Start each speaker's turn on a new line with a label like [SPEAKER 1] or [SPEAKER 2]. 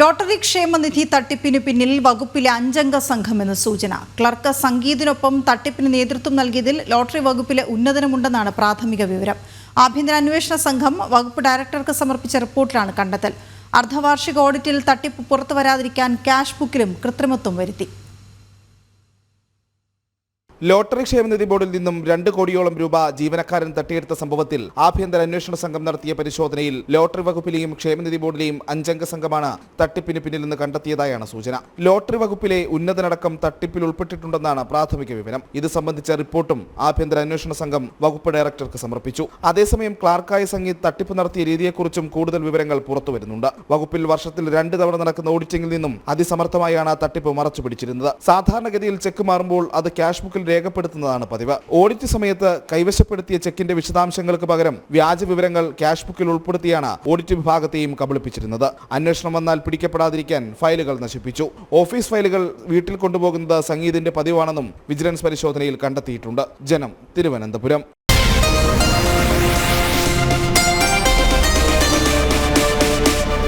[SPEAKER 1] Lottery ക്ഷേമനിധി തട്ടിപ്പിന് പിന്നിൽ വകുപ്പിലെ അഞ്ചംഗ സംഘമെന്ന് സൂചന. ക്ലർക്ക് സംഗീതിനൊപ്പം തട്ടിപ്പിന് നേതൃത്വം നൽകിയതിൽ ലോട്ടറി വകുപ്പിലെ ഉന്നതനമുണ്ടെന്നാണ് പ്രാഥമിക വിവരം. ആഭ്യന്തര അന്വേഷണ സംഘം വകുപ്പ് ഡയറക്ടർക്ക് സമർപ്പിച്ച റിപ്പോർട്ടിലാണ് കണ്ടെത്തൽ. അർദ്ധവാർഷിക ഓഡിറ്റിൽ തട്ടിപ്പ് പുറത്തു വരാതിരിക്കാൻ ക്യാഷ് ബുക്കിലും കൃത്രിമത്വം വരുത്തി.
[SPEAKER 2] ലോട്ടറി ക്ഷേമനിധി ബോർഡിൽ നിന്നും രണ്ട് കോടിയോളം രൂപ ജീവനക്കാരൻ തട്ടിയെടുത്ത സംഭവത്തിൽ ആഭ്യന്തര അന്വേഷണ സംഘം നടത്തിയ പരിശോധനയിൽ ലോട്ടറി വകുപ്പിലെയും ക്ഷേമനിധി ബോർഡിലെയും അഞ്ചംഗ സംഘമാണ് തട്ടിപ്പിന് പിന്നിൽ നിന്ന് കണ്ടെത്തിയതായാണ് സൂചന. ലോട്ടറി വകുപ്പിലെ ഉന്നതനടക്കം തട്ടിപ്പിൽ ഉൾപ്പെട്ടിട്ടുണ്ടെന്നാണ് പ്രാഥമിക വിവരം. ഇത് സംബന്ധിച്ച റിപ്പോർട്ടും ആഭ്യന്തര അന്വേഷണ സംഘം വകുപ്പ് ഡയറക്ടർക്ക് സമർപ്പിച്ചു. അതേസമയം ക്ലാർക്കായ സംഗീത് തട്ടിപ്പ് നടത്തിയ രീതിയെക്കുറിച്ചും കൂടുതൽ വിവരങ്ങൾ പുറത്തുവരുന്നുണ്ട് വകുപ്പിൽ വർഷത്തിൽ രണ്ട് തവണ നടക്കുന്ന ഓഡിറ്റിംഗിൽ നിന്നും അതിസമർത്ഥമായാണ് തട്ടിപ്പ് മറച്ചു പിടിച്ചിരുന്നത് സാധാരണഗതിയിൽ ചെക്ക് മാറുമ്പോൾ അത് ക്യാഷ് ബുക്കിൽ രേഖപ്പെടുത്തുന്നതാണ് പതിവ്. ഓഡിറ്റ് സമയത്ത് കൈവശപ്പെടുത്തിയ ചെക്കിന്റെ വിശദാംശങ്ങൾക്ക് പകരം വ്യാജ വിവരങ്ങൾ ക്യാഷ് ബുക്കിൽ ഉൾപ്പെടുത്തിയാണ് ഓഡിറ്റ് വിഭാഗത്തെയും കബളിപ്പിച്ചിരുന്നത്. അന്വേഷണം വന്നാൽ പിടിക്കപ്പെടാതിരിക്കാൻ ഫയലുകൾ നശിപ്പിച്ചു. ഓഫീസ് ഫയലുകൾ വീട്ടിൽ കൊണ്ടുപോകുന്നത് സംഗീതിന്റെ പതിവാണെന്നും വിജിലൻസ് പരിശോധനയിൽ കണ്ടെത്തിയിട്ടുണ്ട്. ജനം തിരുവനന്തപുരം.